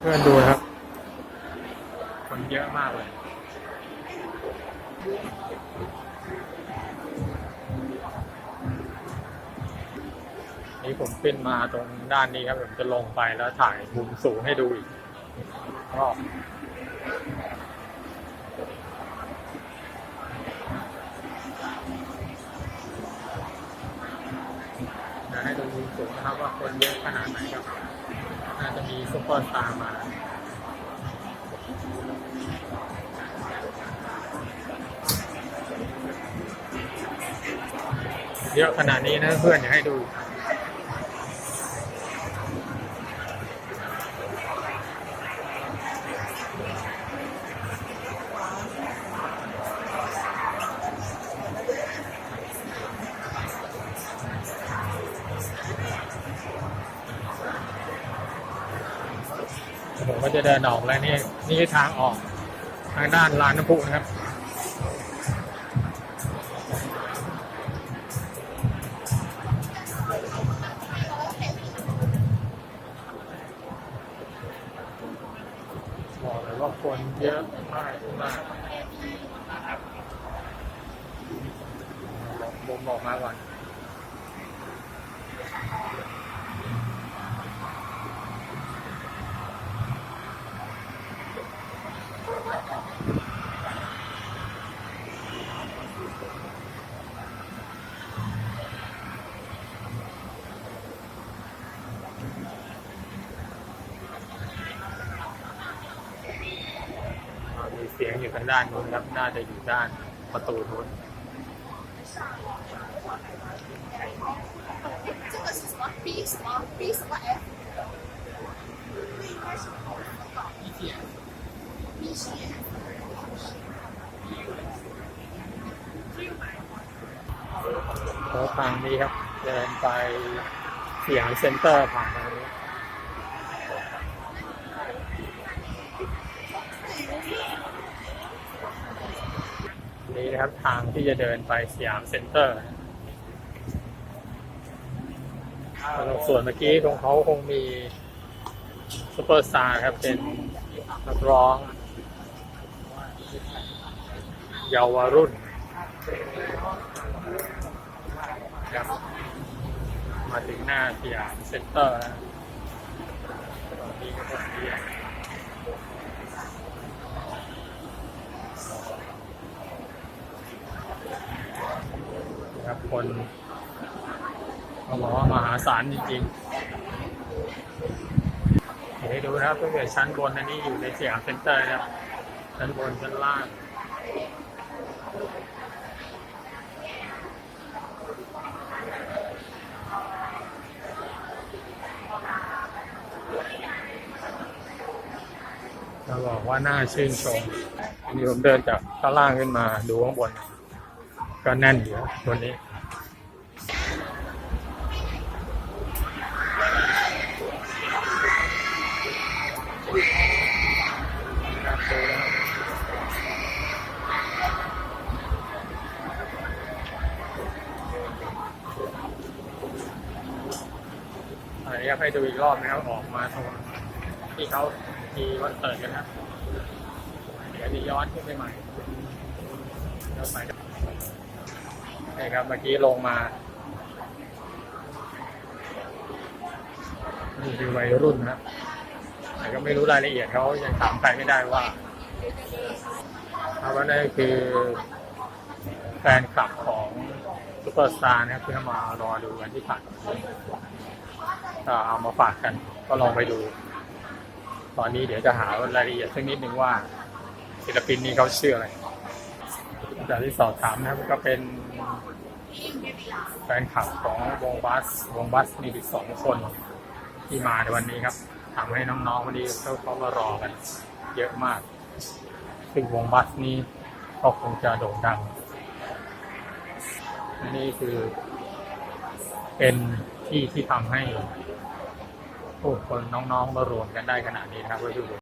เพื่อนดูนะครับ คนเยอะมากเลยนี่ผมขึ้นมาตรงด้านนี้ครับ ผมจะลงไปแล้วถ่ายมุมสูงให้ดูอีกรอบให้ดูมุมสูงนะครับว่าคนเยอะขนาดไหนครับ น่าจะมีซุปเปอร์สตาร์มาเยอะขนาดนี้นะเพื่อนอยากให้ดู ผมก็จะเดินออกแล้วนี่นี่ทางออกทางด้านลานน้ำพุนะครับบอกเลยว่าคนเยอะมากมากผมบอกมาก่อน มีเสียงอยู่ทางด้านนู้นครับ น่าจะอยู่ด้านประตูนู้น 这个是什么 B 什么 B 什么 F？B 系 เพราะทางนี้ครับ เดินไปสยามเซ็นเตอร์ผ่านทางนี้ นี่นะครับ ทางที่จะเดินไปสยามเซ็นเตอร์ส่วนเมื่อกี้ตรงเขาคงมีซูเปอร์สตาร์ครับ เป็นนักร้อง เยาวรุ่นครับมาถึงหน้าสยามเซ็นเตอร์ตอนนี้ก็ต้องเรียกค คนเขาบอกว่ามหาศาลจริงๆเดี๋ยวให้ดูนะครับตั้งแต่ชั้นบนอันนี้อยู่ในสยามเซ็นเตอร์นะครับชั้นบนชั้นล่างจะบอกว่าน่าชื่นชมนนี้ผมเดินจากข้างล่างขึ้นมาดูข้างบน ก็แน่นอยู่ครันนี้ อันนี้ให้ดูอีกรอบนะครับ ออกมาตรงที่เขามีวันเปิดกันนะเดี๋ยวจะย้อนขึ้นไปใหม่ย้อนไปนี่ครับ เมื่อกี้ลงมา นี่คือวัยรุ่นนะครับแต่ก็ไม่รู้รายละเอียดเขายังถามใครไม่ได้ว่าเอาว่านั่นคือแฟนคลับของซูเปอร์สตาร์นะครับที่มารอดูกันที่ผ่าน เอามาฝากกัน ก็ลองไปดู ตอนนี้เดี๋ยวจะหารายละเอียดสักนิดนึงว่า ศิลปินนี้เขาชื่ออะไรจากที่สอบถามนะครับก็เป็นแฟนคลับของวงบัสวงบัสมีอีกสองคนที่มาในวันนี้ครับทำให้น้องๆวันนี้เขาเขามารอกัน เยอะมาก ซึ่งวงบัสนี้ก็คงจะโด่งดังนนี้คือเป็นที่ที่ทำให้ โอ้คนน้องๆมารวมกันได้ขนาดนี้นะครับเพื่อ